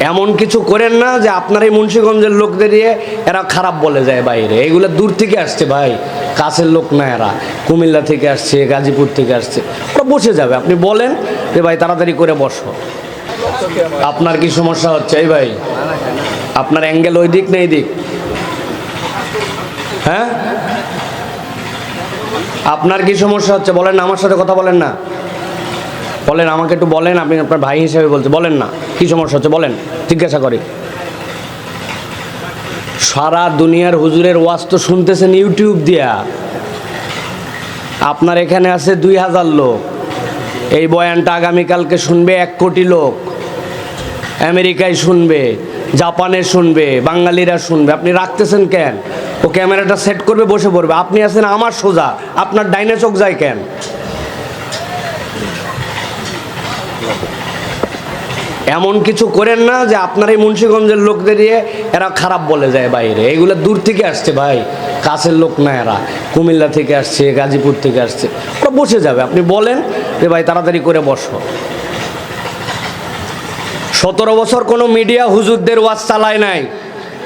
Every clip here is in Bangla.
এমন কিছু করেন না যে আপনার এই মুন্সীগঞ্জের লোকদের দিয়ে এরা খারাপ বলে যায় বাইরে। এগুলো দূর থেকে আসছে ভাই। কাছের লোক না এরা। কুমিল্লা থেকে আসছে, গাজীপুর থেকে আসছে। ওরা বসে যাবে। আপনি বলেন যে ভাই তাড়াতাড়ি করে বসো। আপনার কি সমস্যা হচ্ছে? এই ভাই, আপনার অ্যাঙ্গেল ওই দিক না এই দিক? হ্যাঁ? আপনার কি সমস্যা হচ্ছে? বলেন না, আমার সাথে কথা বলেন না। বলেন, আমাকে একটু বলেন, আপনি আপনার ভাই হিসেবে বলতে, বলেন না, কি সমস্যা হচ্ছে বলেন, জিজ্ঞাসা করি। সারা দুনিয়ার হুজুরের ওয়াজ তো শুনতেছেন ইউটিউব দিয়া। আপনার এখানে আছে দুই হাজার লোক। এই বয়ানটা আগামীকালকে শুনবে এক কোটি লোক। আমেরিকায় শুনবে, জাপানে শুনবে, বাঙালিরা শুনবে। আপনি রাখতেছেন কেন? ও ক্যামেরাটা সেট করবে, বসে পড়বে। আপনি আছেন আমার সোজা, আপনার ডাইনে চোখ যায় কেন? এমন কিছু করেন না যে আপনার এই মুন্সীগঞ্জের লোকদের দিয়ে এরা খারাপ বলে যায় বাইরে। এগুলো দূর থেকে আসছে ভাই। কাছের লোক না এরা। কুমিল্লা থেকে আসছে, গাজীপুর থেকে আসছে। ওরা বসে যাবে। আপনি বলেন যে ভাই তাড়াতাড়ি করে বসো। সতেরো বছর কোনো মিডিয়া হুজুরদের ওয়াজ চালায় নাই।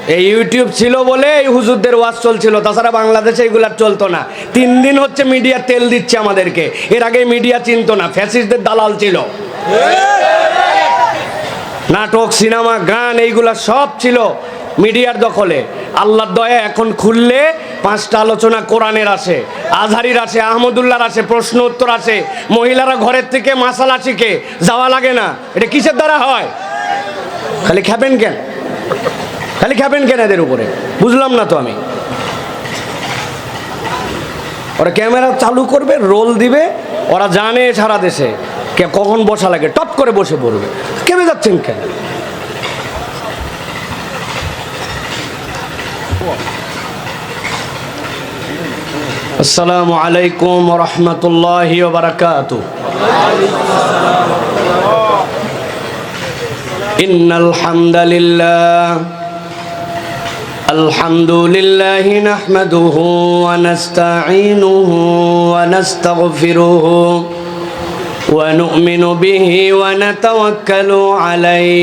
এই ইউটিউব ছিল বলে এই হুজুরদের ওয়াজ চলছিল। তাছাড়া বাংলাদেশে এগুলার চলতো না। তিন দিন হচ্ছে মিডিয়া তেল দিচ্ছে আমাদেরকে। এর আগে মিডিয়া চিনতো না। ফ্যাসিস্টদের দালাল ছিল। নাটক, সিনেমা, গান, এইগুলা সব ছিল মিডিয়ার দখলে। আল্লাহর দয়া এখন খুললে পাঁচটা আলোচনা কোরআনের আসে, আজহারির আছে আহমদুল্লাহর আছে প্রশ্ন উত্তর আছে মহিলারা ঘরের থেকে মাসালা শিখে, যাওয়া লাগে না। এটা কিসের দ্বারা হয়? খালি খাবেন কেন? খালি খাবেন কেন এদের উপরে? বুঝলাম না তো আমি। ওরা ক্যামেরা চালু করবে, রোল দিবে, ওরা জানে সারা দেশে। কে কখন বসা লাগে টপ করে বসে পড়বে কেমে যাচ্ছেন কেন আসসালামু আলাইকুম রহমতুল্লাহ বারাকাত إن الحمد لله الحمد لله نحمده ونستعينه ونستغفره ونؤمن به ونتوكل عليه.